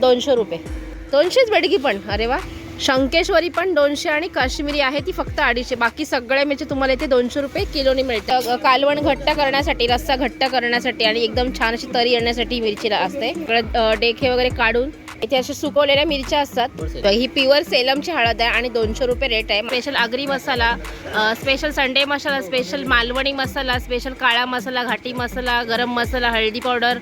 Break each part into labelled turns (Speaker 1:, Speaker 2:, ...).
Speaker 1: दोनशे रुपये. दोनशेच बेडगी पण. अरे वा. शंकेश्वरी पण दोनशे आणि काश्मीरी आहे. ती फक्त अडीचशे. बाकी सगळे म्हणजे तुम्हाला इथे दोनशे रुपये किलोनी मिळते कालवण घट्ट करण्यासाठी रस्सा घट्ट करण्यासाठी आणि एकदम छान अशी तरी येण्यासाठी मिरचीला असते. डेखे वगैरे काढून इथे अशा सुकवलेल्या मिरच्या असतात. ही प्युअर सेलमची हळद आहे आणि दोनशे रुपये रेट आहे. Special Agri masala special Sunday masala special Malvani masala special काळा मसाला घाटी मसाला गरम मसाला हळदी पावडर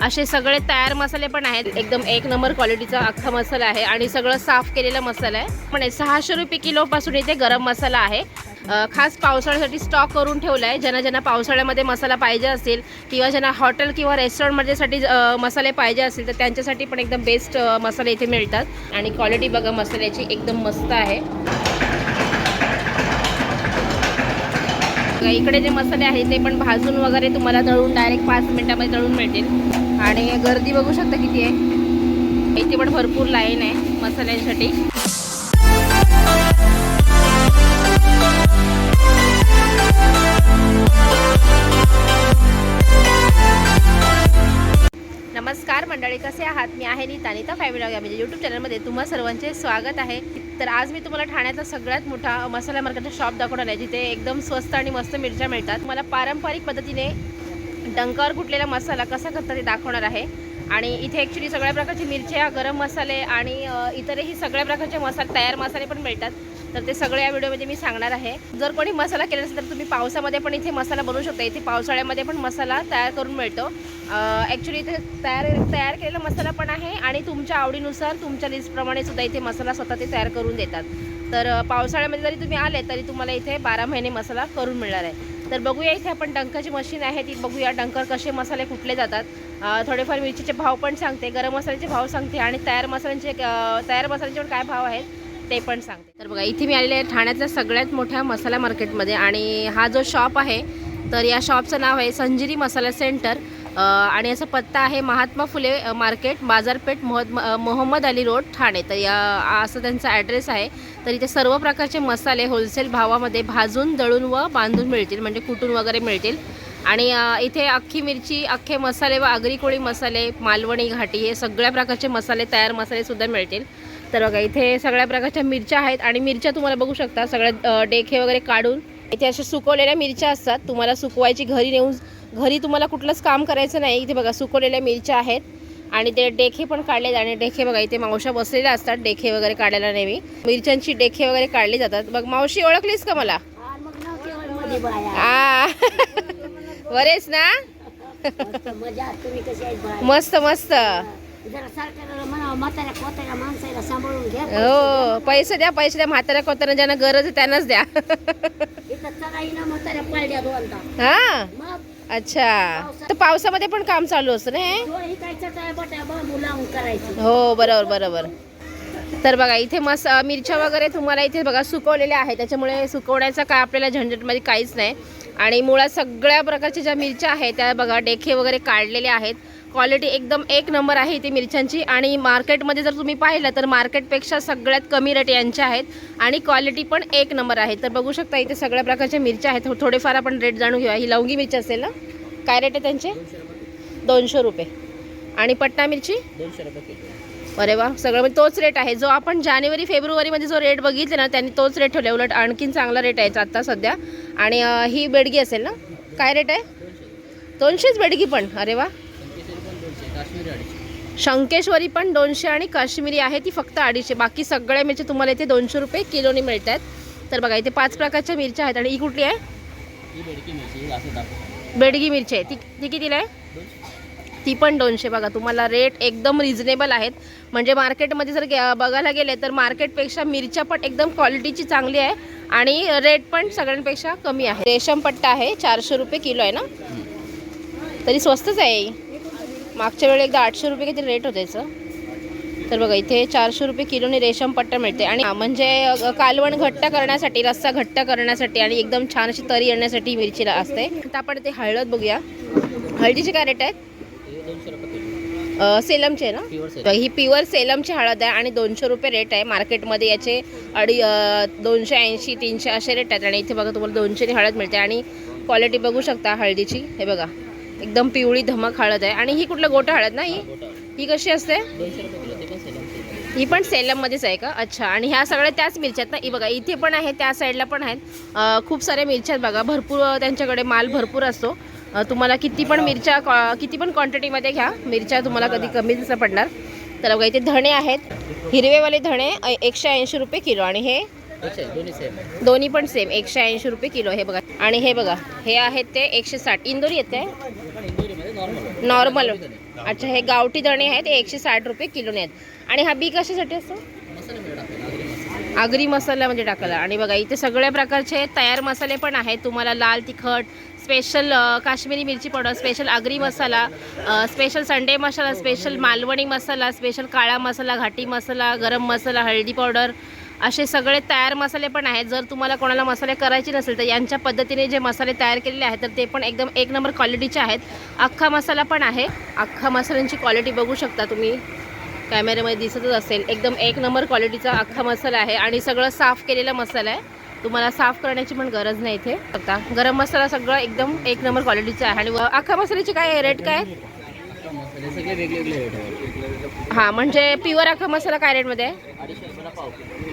Speaker 1: असे सगळे तयार मसाले पण आहेत. एकदम एक नंबर क्वालिटीचा अख्खा मसाला आहे आणि सगळं साफ केलेला मसाला आहे. पण सहाशे रुपये किलोपासून इथे गरम मसाला आहे. खास पावसाळ्यासाठी स्टॉक करून ठेवला आहे ज्यांना ज्यांना पावसाळ्यामध्ये मसाला पाहिजे असेल किंवा ज्यांना हॉटेल किंवा रेस्टॉरंटमध्येसाठी मसाले पाहिजे असतील तर त्यांच्यासाठी पण एकदम बेस्ट मसाले इथे मिळतात. आणि क्वालिटी बघा मसाल्याची एकदम मस्त आहे. बघा, इकडे जे मसाले आहेत ते पण भाजून वगैरे तुम्हाला तळून डायरेक्ट पाच मिनिटामध्ये तळून मिळतील. आणि गर्दी बघू शकता किती आहे. इथे पण भरपूर लाईन आहे मसाल्यांसाठी. नमस्कार मंडळी कसे आहात? मी आहे नीता नीता फॅमिली म्हणजे यूट्यूब चॅनलमध्ये तुम्हा सर्वांचे स्वागत आहे. तर आज मी तुम्हाला ठाण्याचा सगळ्यात मोठा मसाला मार्केटचा शॉप दाखवणार आहे जिथे एकदम स्वस्त आणि मस्त मिरच्या मिळतात. मला पारंपरिक पद्धतीने डंकावर कुटलेला मसाला कसा करतात ते दाखवणार आहे. आणि इथे ॲक्च्युली सगळ्या प्रकारची मिरच्या गरम मसाले आणि इतरही सगळ्या प्रकारचे मसाले तयार मसाले पण मिळतात. तर ते सगळे या व्हिडिओमध्ये मी सांगणार आहे. जर कोणी मसाला केला असेल तर तुम्ही पावसामध्ये पण इथे मसाला बनवू शकता. इथे पावसाळ्यामध्ये पण मसाला तयार करून मिळतो. ॲक्च्युली इथे तयार तयार केलेला मसाला पण आहे आणि तुमच्या आवडीनुसार तुमच्या लिस्टप्रमाणे सुद्धा इथे मसाला स्वतः ते तयार करून देतात. तर पावसाळ्यामध्ये जरी तुम्ही आले तरी तुम्हाला इथे बारा महिने मसाला करून मिळणार आहे. तर बघूया इथे आपण डंकाची मशीन आहे ती बघूया डंकर कसे मसाले कुठले जातात. थोडेफार मिरचीचे भाव पण सांगते गरम मसाल्याचे भाव सांगते आणि तयार मसाल्यांचे तयार मसाल्याचे पण काय भाव आहेत ते पण सांगते. तर बघा इथे मी आलेले आहे ठाण्यातल्या सगळ्यात मोठ्या मसाला मार्केटमध्ये आणि हा जो शॉप आहे तर या शॉपचं नाव आहे संजिरी मसाला सेंटर. आणि याचा पत्ता आहे महात्मा फुले मार्केट बाजारपेठ मोहद मोहम्मद अली रोड ठाणे. तर या असं त्यांचा ॲड्रेस आहे. तर इथे सर्व प्रकारचे मसाले होलसेल भावामध्ये भाजून दळून व बांधून मिळतील म्हणजे कुटून वगैरे मिळतील. आणि इथे अख्खी मिरची अख्खे मसाले व आगरी कोळी मसाले मालवणी घाटी हे सगळ्या प्रकारचे मसाले तयार मसालेसुद्धा मिळतील. तर बघा इथे सगळ्या प्रकारच्या मिरच्या आहेत आणि मिरच्या तुम्हाला बघू शकता सगळ्या डेखे वगैरे काढून. इथे अशा सुकवलेल्या मिरच्या असतात. तुम्हाला सुकवायची घरी नेऊन घरी तुम्हाला कुठलंच काम करायचं नाही. इथे बघा सुकवलेल्या मिरच्या आहेत आणि ते डेखे पण काढले आणि डेखे बघा इथे मावशा बसलेल्या असतात डेखे वगैरे काढायला नेहमी. मिरच्यांची डेखे वगैरे काढली जातात. बघ मावशी ओळखलीस का मला? बरेच ना? मस्त मस्त. हो पैसे द्या पैसे द्या म्हाताऱ्या कोताऱ्या ज्यांना गरज आहे त्यांनाच द्या. हा? अच्छा. तर पावसामध्ये पण काम चालू असतं ना हे?
Speaker 2: ही
Speaker 1: हो बरोबर बरोबर. तर बघा इथे मस्त मिरच्या वगैरे तुम्हाला इथे बघा सुकवलेल्या आहेत. त्याच्यामुळे सुकवण्याचा काय आपल्याला झंझटमध्ये काहीच नाही. आणि मुळात सगळ्या प्रकारच्या ज्या मिरच्या आहेत त्या बघा डेखे वगैरे काढलेले आहेत. क्वालिटी एकदम एक नंबर आहे इथे मिरच्यांची. आणि मार्केटमध्ये जर तुम्ही पाहिलं तर मार्केटपेक्षा सगळ्यात कमी रेट यांच्या आहेत. आणि क्वालिटी पण एक नंबर आहे. तर बघू शकता इथे सगळ्या प्रकारच्या मिरच्या आहेत. थोडेफार आपण रेट जाणून घेऊया. ही लवंगी मिरची असेल ना काय रेट आहे त्यांचे? दोनशे रुपये. आणि पट्टा मिरची? अरे वा सगळं म्हणजे तोच रेट आहे. जो आपण जानेवारी फेब्रुवारीमध्ये जो रेट बघितले ना त्यांनी तोच रेट ठेवला. उलट आणखीन चांगला रेट आहे आता सध्या. आणि ही बेडगी असेल ना काय रेट आहे? दोनशेच बेडगी पण. अरे वा. शंकेश्वरी पण दोनशे आणि काश्मीरी आहे. ती फक्त अडीचशे. बाकी सगळ्या मिरच्या तुम्हाला इथे दोनशे रुपये किलोनी मिळतात तर बघा इथे पाच प्रकारच्या मिरच्या आहेत. आणि ही कुठली आहे? बेडगी मिरची आहे. ती ती कितीला आहे? ती पण दोनशे. बघा तुम्हाला रेट एकदम रिझनेबल आहेत. म्हणजे मार्केटमध्ये जर बघायला गेले तर मार्केटपेक्षा मिरच्या पण एकदम क्वालिटीची चांगली आहे. आणि रेट पण सगळ्यांपेक्षा कमी आहे. रेशम पट्टा आहे. चारशे रुपये किलो आहे ना? तरी स्वस्तच आहे. मागच्या वेळी एकदा आठशे रुपये किती रेट होतं याचं तर बघा इथे चारशे रुपये किलोने रेशम पट्टा मिळते. आणि म्हणजे कालवण घट्ट करण्यासाठी रस्सा घट्ट करण्यासाठी आणि एकदम छान अशी तरी येण्यासाठी मिरचीला असते. आता आपण ते हळद बघूया. हळदीचे काय रेट आहेत? सेलमचे आहे ना? ही प्युअर सेलमची हळद आहे आणि दोनशे रुपये रेट आहे. मार्केटमध्ये याचे अडी दोनशे ऐंशी तीनशे असे रेट आहेत. आणि इथे बघा तुम्हाला दोनशेने हळद मिळते. आणि क्वालिटी बघू शकता हळदीची. हे बघा. एकदम पिवळी धमक हळद आहे. आणि ही कुठलं गोटा हळद ना ही? ही कशी असते? ही पण सेलममध्येच आहे का? अच्छा. आणि ह्या सगळ्या त्याच मिरच्या आहेत ना? ही बघा इथे पण आहे त्या साईडला पण आहेत. खूप साऱ्या मिरच्या आहेत बघा. भरपूर त्यांच्याकडे माल भरपूर असतो. तुम्हाला किती पण मिरच्या किती पण क्वांटिटीमध्ये घ्या. मिरच्या तुम्हाला कधी कमी दिवसा पडणार. तर बघा इथे धणे आहेत. हिरवेवाले धणे एकशे ऐंशी रुपये किलो. आणि हे
Speaker 3: दोन्ही
Speaker 1: पण सेम एकशे ऐंशी रुपये किलो हे बघा. आणि हे बघा हे आहेत ते एकशे साठ. इंदोरी येते
Speaker 3: नॉर्मल
Speaker 1: नॉर्मल अच्छा हे गावठी धणे आहेत ते एकशे साठ रुपये किलोने आहेत. आणि हा बी कशासाठी असतो?
Speaker 3: आगरी मसाला.
Speaker 1: मसाल्यामध्ये टाकायला आणि बघा इथे सगळ्या प्रकारचे तयार मसाले पण आहेत. तुम्हाला लाल तिखट स्पेशल काश्मीरी मिरची powder special Agri masala special Sunday masala special Malvani masala special काळा मसाला घाटी मसाला गरम मसाला हळदी पावडर असे सगळे तयार मसाले पण आहेत. जर तुम्हाला कोणाला मसाले करायचे नसेल तर यांच्या पद्धतीने जे मसाले तयार केलेले आहेत तर ते पण एकदम एक नंबर क्वालिटीचे आहेत. अख्खा मसाला पण आहे. अख्खा मसाल्यांची क्वालिटी बघू शकता तुम्ही. कॅमेऱ्यामध्ये दिसतच असेल. एकदम एक नंबर क्वालिटीचा अख्खा मसाला आहे आणि सगळं साफ केलेला मसाला आहे. तुम्हाला साफ करण्याची पण गरज नाही इथे. आता गरम मसाला सगळं एकदम एक नंबर क्वालिटीचा आहे. आणि व- अख्खा मसाल्याची काय रेट काय? हां म्हणजे प्युअर अख्खा मसाला काय रेटमध्ये आहे?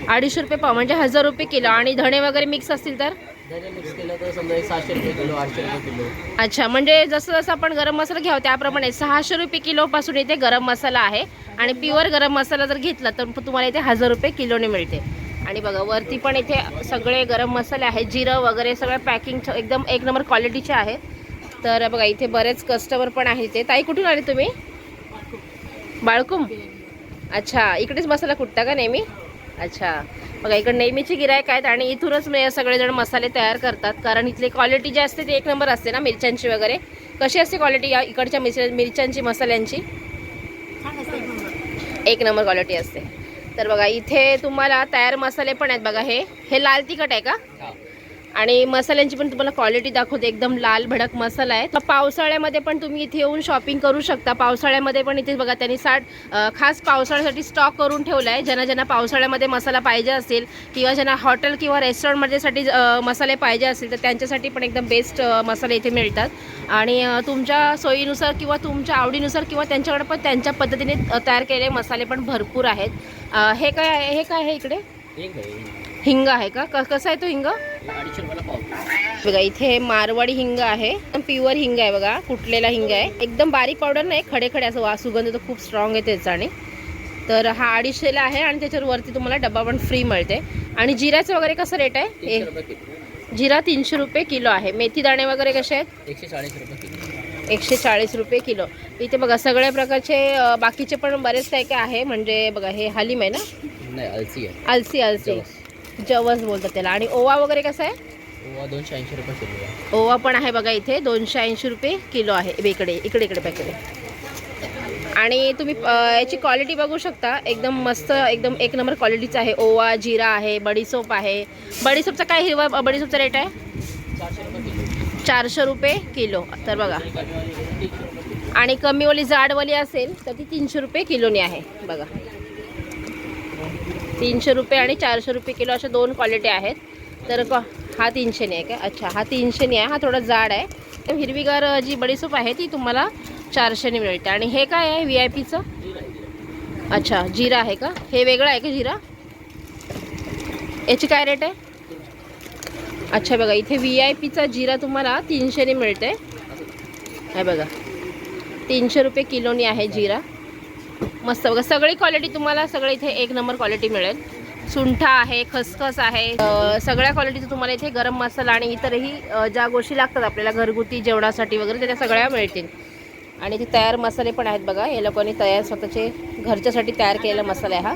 Speaker 3: अडीचशे
Speaker 1: रुपये पाव म्हणजे हजार रुपये किलो. आणि धणे वगैरे मिक्स असतील तर?
Speaker 3: जरी मिक्स केलं तर समजा एक सहाशे रुपये किलो आठशे रुपये किलो.
Speaker 1: अच्छा म्हणजे जसं जसं आपण गरम मसाला घ्यावं त्याप्रमाणे सहाशे रुपये किलोपासून इथे गरम मसाला आहे. आणि प्युअर गरम मसाला जर घेतला तर तुम्हाला इथे हजार रुपये किलोने मिळते. आणि बघा वरती पण इथे सगळे गरम मसाले आहेत. जिरं वगैरे सगळं पॅकिंग एकदम एक नंबर क्वालिटीचे आहेत. तर बघा इथे बरेच कस्टमर पण आहेत ते ताई कुठून आले तुम्ही? बाळकुम. अच्छा इकडेच मसाला कुटता का नेहमी? अच्छा. बघा इकडे नेहमीची गिरायक आहेत आणि इथूनच म्हणजे सगळेजण मसाले तयार करतात. कारण इथली क्वालिटी जी असते ती एक नंबर असते ना मिरच्यांची वगैरे. कशी असते क्वालिटी या इकडच्या मिरच्या मिरच्यांची मसाल्यांची? एक नंबर क्वालिटी असते. तर बघा इथे तुम्हाला तयार मसाले पण आहेत. बघा हे हे लाल तिखट आहे का? आणि मसाल्यांची पण तुम्हाला क्वालिटी दाखवते. एकदम लाल भडक मसाला आहे. तर पावसाळ्यामध्ये पण तुम्ही इथे येऊन शॉपिंग करू शकता. पावसाळ्यामध्ये पण इथे बघा त्यांनी साठ खास पावसाळ्यासाठी स्टॉक करून ठेवला आहे ज्यांना ज्यांना पावसाळ्यामध्ये मसाला पाहिजे असेल किंवा ज्यांना हॉटेल किंवा रेस्टॉरंटमध्येसाठी मसाले पाहिजे असतील तर त्यांच्यासाठी पण एकदम बेस्ट मसाले इथे मिळतात. आणि तुमच्या सोयीनुसार किंवा तुमच्या आवडीनुसार किंवा त्यांच्याकडे पण त्यांच्या पद्धतीने तयार केलेले मसाले पण भरपूर आहेत. हे काय हे काय आहे इकडे? हिंग आहे का? कसा आहे तो हिंग? बघा इथे मारवाडी हिंग आहे. प्युअर हिंग आहे बघा कुटलेला हिंग आहे. एकदम बारीक पावडर नाही खडे खडे असं वा सुगंध तर खूप स्ट्रॉंग आहे त्याचा आणि तर हा अडीचशेला आहे आणि त्याच्यावर वरती तुम्हाला डब्बा पण फ्री मिळते. आणि जिऱ्याचं वगैरे कसं रेट आहे? जिरा तीनशे रुपये किलो आहे. मेथी दाणे वगैरे कसे आहेत?
Speaker 3: एकशे चाळीस रुपये किलो.
Speaker 1: एकशे चाळीस रुपये किलो. इथे बघा सगळ्या प्रकारचे बाकीचे पण बरेच काय काय आहे? म्हणजे बघा हे हलीम आहे ना?
Speaker 3: अलसी
Speaker 1: अलसी अलसी. जवस बोलतात त्याला. आणि ओवा वगैरे कसा आहे?
Speaker 3: ओवा दोनशे ऐंशी रुपये किलो आहे.
Speaker 1: ओवा पण आहे बघा इथे दोनशे ऐंशी रुपये किलो आहे. इकडे इकडे इकडे पॅकेट आणि तुम्ही याची क्वालिटी बघू शकता. एकदम मस्त एकदम एक नंबर क्वालिटीचा आहे. ओवा जिरा आहे बडीसोप आहे. बडीसोपचा काय हिरवा बडीसोपचा रेट आहे?
Speaker 3: चारशे रुपये किलो
Speaker 1: तर बघा. आणि कमीवाली जाडवाली असेल तर ती तीनशे रुपये किलोनी आहे. बघा. तीनशे रुपये आणि चारशे रुपये किलो अशा दोन क्वालिटी आहेत. तर क हा तीनशेने आहे का अच्छा हा तीनशेने आहे हा थोडा जाड आहे. हिरवीगार जी बडीसूप आहे ती तुम्हाला चारशेने मिळते. आणि हे काय आहे? व्ही आय पीचं अच्छा जिरा आहे का? हे वेगळं आहे का जिरा? याची काय रेट आहे? अच्छा बघा इथे व्ही आय पीचा जिरा तुम्हाला तीनशेने मिळते. हे बघा तीनशे रुपये किलोनी आहे जिरा. मस्त बघा. सगळी क्वालिटी तुम्हाला सगळं इथे एक नंबर क्वालिटी मिळेल. सुंठा आहे खसखस आहे. सगळ्या क्वालिटीचं तुम्हाला इथे गरम मसाला आणि इतरही ज्या गोष्टी लागतात आपल्याला घरगुती जेवणासाठी वगैरे त्या सगळ्या मिळतील. आणि ते तयार मसाले पण आहेत बघा. हे लोकांनी तयार स्वतःचे घरच्यासाठी तयार केलेला मसाला आहे हा.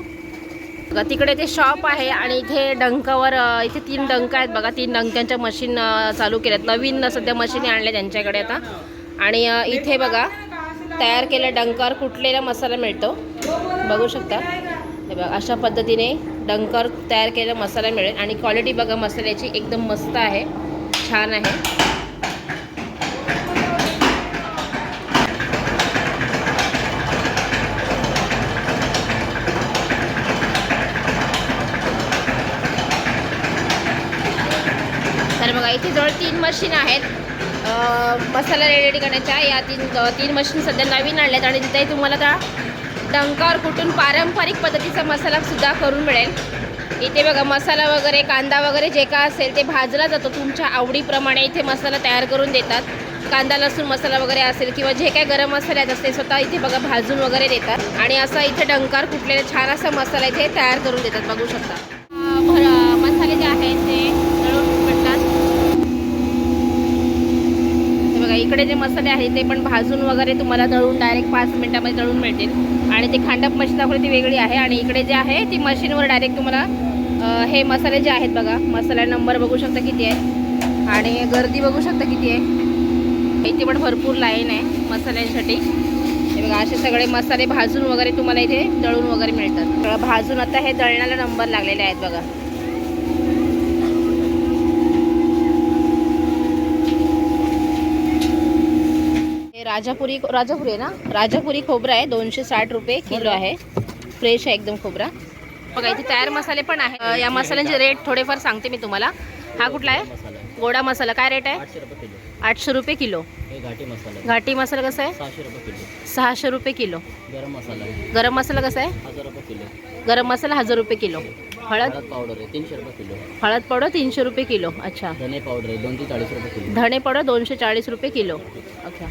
Speaker 1: बघा तिकडे ते शॉप आहे आणि इथे डंकावर इथे तीन डंक आहेत बघा. तीन डंक्यांच्या मशीन चालू केल्यात. नवीन सध्या मशीनी आणल्या त्यांच्याकडे आता. आणि इथे बघा तयार केल्या डंकर कुटलेला मसाला मिळतो? बघू शकता. हे बघा अशा पद्धतीने डंकर तयार केलेला मसाला मिळेल. आणि क्वालिटी बघा मसाल्याची एकदम मस्त आहे. छान आहे. तर बघा इथे जवळ तीन मशीन आहेत. मसाला रेडी करण्याच्या या तीन तीन मशीन सध्या नवीन आणल्यात आणि तिथे तुम्हाला त्या डंकावर कुठून पारंपरिक पद्धतीचा मसाला सुद्धा करून मिळेल. इथे बघा मसाला वगैरे कांदा वगैरे जे का असेल ते भाजला जातो. तुमच्या आवडीप्रमाणे इथे मसाला तयार करून देतात. कांदा लसूण मसाला वगैरे असेल किंवा जे काय गरम मसाले आहेत स्वतः इथे बघा भाजून वगैरे देतात. आणि असा इथे डंकार कुठलेला छान असा मसाला इथे तयार करून देतात बघू शकता अं, भर- मसाले जे आहेत ते दळून भेटतात हे बघा इकडे जे मसाले आहेत ते पण भाजून वगैरे तुम्हाला दळून डायरेक्ट पाच मिनटामध्ये दळून मिळतील. आणि ते खांडप मशीन दाखवली ती वेगळी आहे. आणि इकडे जे आहे ती मशीनवर डायरेक्ट तुम्हाला हे मसाले जे आहेत बघा मसाला नंबर बघू शकता किती आहे. आणि गर्दी बघू शकता किती आहे. इथे पण भरपूर लाईन आहे मसाल्यांसाठी. हे बघा असे सगळे मसाले भाजून वगैरे तुम्हाला इथे दळून वगैरे मिळतात. भाजून आता हे दळण्याला नंबर लागलेले आहेत बघा. राजापुरी राजापुरी आहे ना राजापुरी खोबरा आहे दोनशे साठ रुपये किलो आहे फ्रेश आहे एकदम खोबरा बघा इथे तयार मसाले पण आहे या मसाल्यांचे रेट थोडेफार सांगते मी तुम्हाला हा कुठला आहे गोडा मसाला काय रेट आहे
Speaker 3: आठशे रुपये किलो हे घाटी मसाला
Speaker 1: घाटी मसाला कसा आहे
Speaker 3: सहाशे रुपये किलो
Speaker 1: सहाशे रुपये किलो
Speaker 3: गरम मसाला
Speaker 1: गरम मसाला कसा आहे
Speaker 3: हजार रुपये किलो
Speaker 1: गरम मसाला हजार रुपये किलो हळद
Speaker 3: पावडर आहे तीनशे रुपये किलो
Speaker 1: हळद पावडर तीनशे रुपये किलो अच्छा
Speaker 3: धने पावडर आहे दोनशे चाळीस रुपये किलो
Speaker 1: धणे पावडर दोनशे चाळीस रुपये किलो अच्छा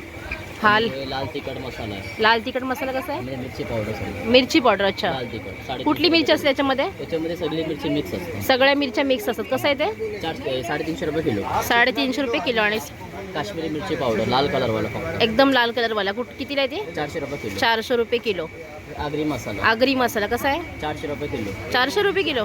Speaker 3: हे लाल तिखट मसाला आहे.
Speaker 1: लाल तिखट मसाला कसा आहे?
Speaker 3: मिरची पावडर
Speaker 1: मिरची पावडर अच्छा.
Speaker 3: लाल तिखट
Speaker 1: कुठली मिरची असते त्याच्यामध्ये
Speaker 3: त्याच्यामध्ये सगळी मिरची मिक्स असते.
Speaker 1: सगळ्या मिरच्या मिक्स असतात. कसं आहे ते?
Speaker 3: साडेतीनशे रुपये किलो.
Speaker 1: साडेतीनशे रुपये किलो आणि
Speaker 3: काश्मीरी मिरची पावडर लाल कलरवाला फक्त
Speaker 1: एकदम लाल कलरवाला. कुठ कितीला आहे ते?
Speaker 3: चारशे रुपये किलो.
Speaker 1: चारशे रुपये किलो.
Speaker 3: आगरी मसाला.
Speaker 1: आगरी मसाला. कसा आहे?
Speaker 3: चारशे रुपये किलो.
Speaker 1: चारशे रुपये किलो.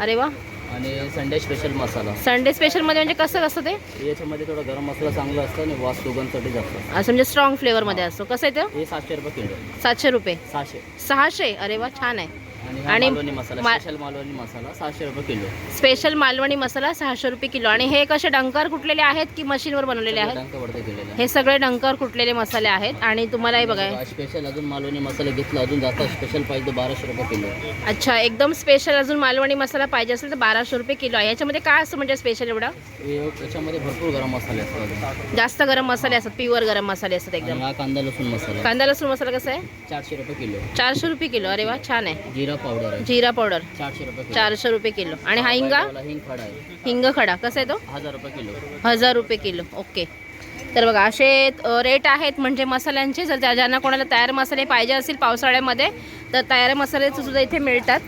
Speaker 1: अरे वा.
Speaker 3: आणि संडे स्पेशल मसाला
Speaker 1: संडे स्पेशलमध्ये म्हणजे कसं कसं ते?
Speaker 3: याच्यामध्ये थोडं गरम मसाला चांगला असतो आणि वास सुगंधसाठी जास्त असतो.
Speaker 1: असं म्हणजे स्ट्रॉंग फ्लेवरमध्ये असतो. कसं आहे ते?
Speaker 3: हे सातशे रुपये किलो
Speaker 1: सातशे रुपये.
Speaker 3: सहाशे.
Speaker 1: सहाशे? अरे वा छान आहे.
Speaker 3: आणि
Speaker 1: आणि
Speaker 3: मालवणी मसाला
Speaker 1: मा-
Speaker 3: स्पेशल मालवणी मसाला सहाशे रुपये किलो.
Speaker 1: स्पेशल मालवणी मसाला सहाशे रुपये किलो. आणि हे कसे डंकार कुटलेले आहेत की मशीनवर बनवलेले आहेत?
Speaker 3: टंक वरती केलेला
Speaker 1: हे सगळे डंकार कुटलेले मसाले आहेत. आणि तुम्हाला हे. बघा
Speaker 3: स्पेशल अजून मालवणी मसाला घेतला अजून जास्त स्पेशल पाहिजे बाराशे रुपये किलो.
Speaker 1: अच्छा एकदम स्पेशल अजून मालवणी मसाला पाहिजे असेल तर बाराशे रुपये किलो आहे. याच्यामध्ये काय असतं म्हणजे स्पेशल एवढं?
Speaker 3: हे- याच्यामध्ये भरपूर गरम मसाले असतात अजून.
Speaker 1: जास्त गरम मसाले असतात प्युअर गरम मसाले असतात
Speaker 3: आणि
Speaker 1: एकदम
Speaker 3: हा कांदा लसूण मसाला.
Speaker 1: कांदा लसूण मसाला कसा आहे?
Speaker 3: चारशे रुपये किलो.
Speaker 1: चारशे रुपये किलो. अरे वा छान आहे.
Speaker 3: जिरा पावडर आहे.
Speaker 1: जिरा पावडर.
Speaker 3: चारशे रुपये किलो.
Speaker 1: चारशे रुपये किलो. आणि हा हिंगा?
Speaker 3: हिंग खडा आहे.
Speaker 1: हिंग खडा. कसा आहे तो?
Speaker 3: हजार रुपये किलो.
Speaker 1: हजार रुपये किलो. ओके. तर बघा असे रेट आहेत म्हणजे मसाल्यांचे. जर ज्या- ज्यांना कोणाला तयार मसाले पाहिजे असतील पावसाळ्यामध्ये तर तयार मसाले सुद्धा इथे मिळतात.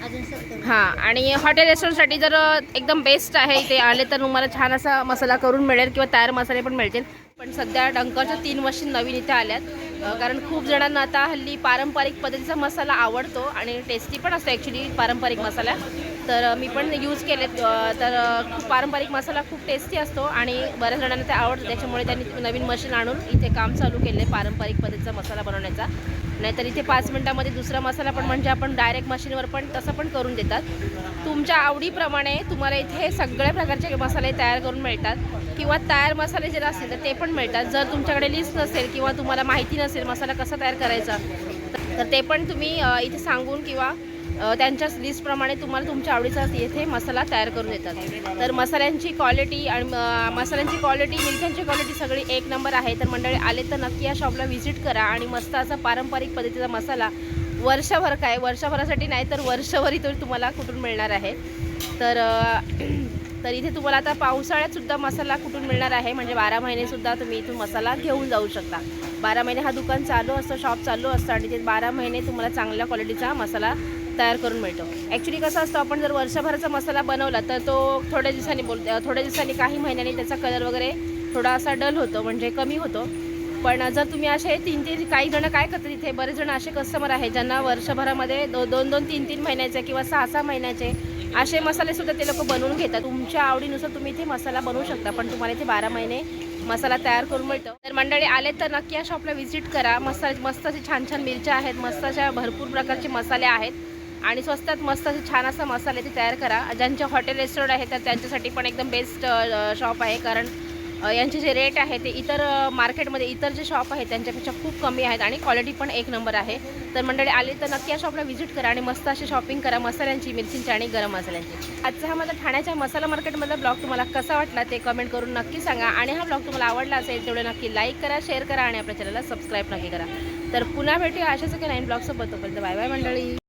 Speaker 1: हां आणि हॉटेल रेस्टॉरंटसाठी जर एकदम बेस्ट आहे इथे आले तर तुम्हाला छान असा मसाला करून मिळेल किंवा तयार मसाले पण मिळतील. पण सध्या डंकरच्या तीन मशीन नवीन इथे आल्यात. कारण खूप जणांना आता हल्ली पारंपरिक पद्धतीचा मसाला आवडतो आणि टेस्टी पण असतो ॲक्च्युली पारंपरिक मसाला. तर मी पण यूज केले तर पारंपरिक मसाला खूप टेस्टी असतो आणि बऱ्याच जणांना ते आवडतं. त्याच्यामुळे त्यांनी नवीन मशीन आणून इथे काम चालू केले पारंपरिक पद्धतीचा मसाला बनवण्याचा. नाहीतर इथे पाच मिनटामध्ये दुसरा मसाला पण म्हणजे आपण डायरेक्ट मशीनवर पण तसं पण करून देतात. तुमच्या आवडीप्रमाणे तुम्हाला इथे सगळ्या प्रकारचे मसाले तयार करून मिळतात. किंवा तयार मसाले जर असतील तर ते पण मिळतात. जर तुमच्याकडे लिस्ट नसेल किंवा तुम्हाला माहिती नसेल मसाला कसा तयार करायचा तर- तर ते पण तुम्ही इथे सांगून किंवा त्यांच्याच लिस्टप्रमाणे तुम्हाला तुमच्या आवडीचा येथे मसाला तयार करून देतात. तर मसाल्यांची क्वालिटी आणि मसाल्यांची क्वालिटी मिरच्यांची क्वालिटी सगळी एक नंबर आहे. तर मंडळी आले तर नक्की या शॉपला व्हिजिट करा आणि मस्त असा पारंपरिक पद्धतीचा मसाला वर्षभर काय वर्षभरासाठी नाही तर वर्षभरी तो तुम्हाला कुठून मिळणार आहे. तर तर इथे तुम्हाला आता पावसाळ्यात सुद्धा मसाला कुठून मिळणार आहे? म्हणजे बारा महिनेसुद्धा तुम्ही इथून मसाला घेऊन जाऊ शकता. बारा महिने हा दुकान चालू असतो शॉप चालू असतं आणि तिथे बारा महिने तुम्हाला चांगल्या क्वालिटीचा मसाला तयार करून मिळतो. ॲक्च्युली कसं असतं आपण जर वर्षभराचा मसाला बनवला तर तो थोड्या दिवसांनी बोल थोड्या दिवसांनी काही महिन्यांनी त्याचा कलर वगैरे थोडा असा डल होतो म्हणजे कमी होतो. पण जर तुम्ही असे तीन तीन काही जण काय करतात इथे बरेच जण असे कस्टमर आहेत ज्यांना वर्षभरामध्ये दो दोन दोन तीन तीन महिन्याचे किंवा सहा सहा महिन्याचे असे मसाले सुद्धा ते लोक बनवून घेतात. तुमच्या आवडीनुसार तुम्ही इथे मसाला बनवू शकता पण तुम्हाला इथे बारा महिने मसाला तयार करून मिळतो. तर मंडळी आले तर नक्की या शॉपला व्हिजिट करा. मस्त मस्त असे छान छान मिरच्या आहेत मस्त अशा भरपूर प्रकारचे मसाले आहेत. आणि स्वस्तात मस्त असे छान असा मसाले ते तयार करा. ज्यांचे हॉटेल रेस्टॉरंट आहे तर त्यांच्यासाठी पण एकदम बेस्ट शॉप आहे. कारण यांचे जे रेट आहे ते इतर मार्केटमध्ये इतर जे शॉप आहेत त्यांच्यापेक्षा खूप कमी आहेत आणि क्वालिटी पण एक नंबर आहे. तर मंडळी आले तर नक्की या शॉपला व्हिजिट करा आणि मस्त अशी शॉपिंग करा मसाल्यांची मिरचींची आणि गरम मसाल्यांची. आजचा हा माझा ठाण्याच्या मसाला मार्केटमधला ब्लॉग तुम्हाला कसा वाटला ते कमेंट करून नक्की सांगा. आणि हा ब्लॉग तुम्हाला आवडला असेल तेवढे नक्की लाईक करा शेअर करा आणि आपल्या चॅनलला सबस्क्राईब नक्की करा. तर पुन्हा भेटूया अशाच एका नाईन ब्लॉगसोबत तोपर्यंत बाय बाय मंडळी.